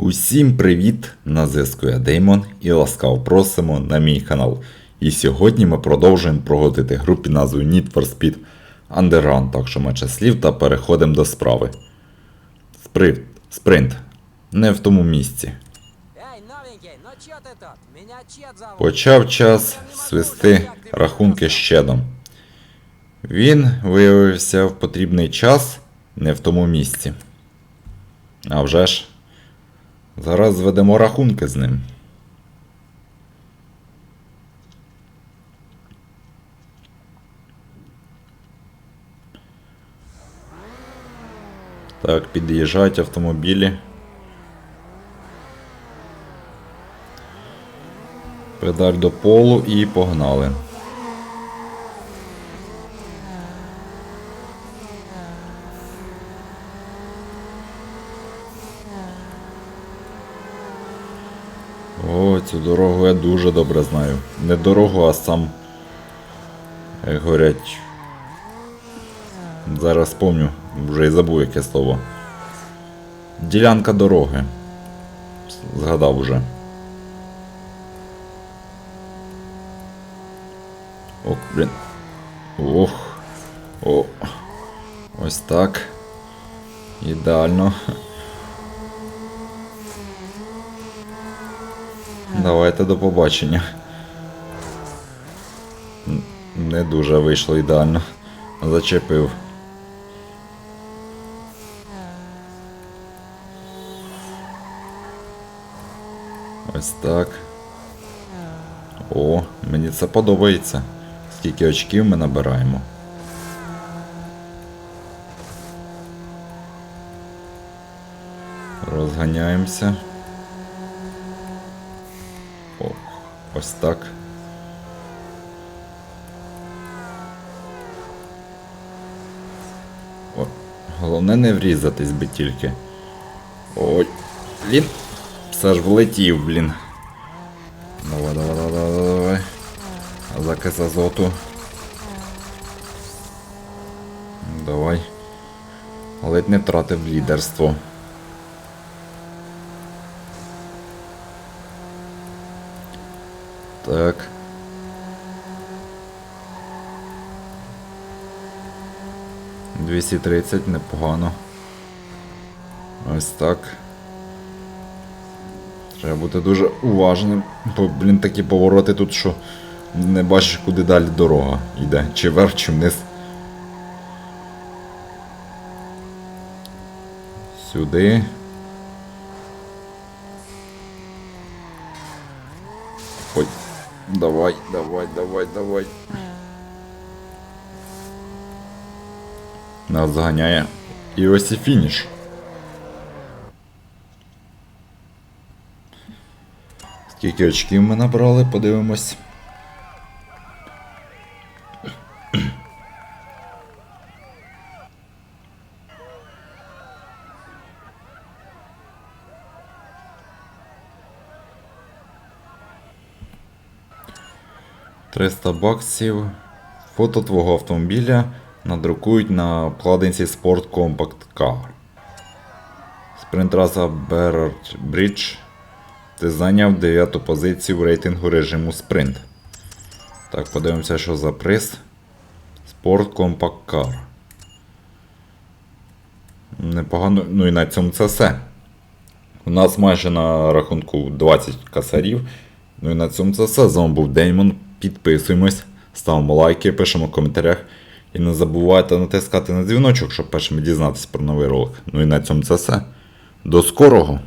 Усім привіт! На зв'язку я Деймон і ласкаво просимо на мій канал. І сьогодні ми продовжуємо проходити гру під назвою Need for Speed Underground, так що менше слів та переходимо до справи. Спринт. Спринт. Не в тому місці. Эй, новенький, ну чё ты тут? Меня Чет зовут. Почав час свисти рахунки щедом. Він виявився в потрібний час не в тому місці. А вже ж. Зараз зведемо рахунки з ним. Так, під'їжджають автомобілі. Педаль до полу і погнали. О, цю дорогу я дуже добре знаю. Не дорогу, а сам. Як говорять. Зараз помню, вже і забув яке слово. Ділянка дороги. Згадав уже. Ох, блін. Ох. О. Ось так. Ідеально. Давайте до побачення. Не дуже вийшло ідеально. Зачепив. Ось так. О, мені це подобається. Скільки очків ми набираємо. Розганяємося. О, ось так. О, головне не врізатись би тільки. Ой, блін. Все ж влетів, блін. Давай, давай, давай, давай. Закис азоту. Давай. Ледь не втратив лідерство. Так. Двісті тридцять, непогано. Ось так. Треба бути дуже уважним, бо, блін, такі повороти тут, що не бачиш, куди далі дорога йде. Чи вверх, чи вниз. Сюди. Ой. Давай, давай, давай, давай. Нас заганяє. І ось і фініш. Скільки очків ми набрали, подивимось. Триста баксів. Фото твого автомобіля надрукують на обкладинці Sport Compact Car. Спринтраса Берард Брідж. Ти зайняв 9 позицію в рейтингу режиму спринт. Так, подивимося, що за приз. Sport Compact Car. Непогано. Ну і на цьому це все. У нас майже на рахунку 20 касарів. Ну і на цьому це все. З вами був Деймон. Підписуємось, ставимо лайки, пишемо в коментарях. І не забувайте натискати на дзвіночок, щоб першими дізнатися про новий ролик. Ну і на цьому це все. До скорого!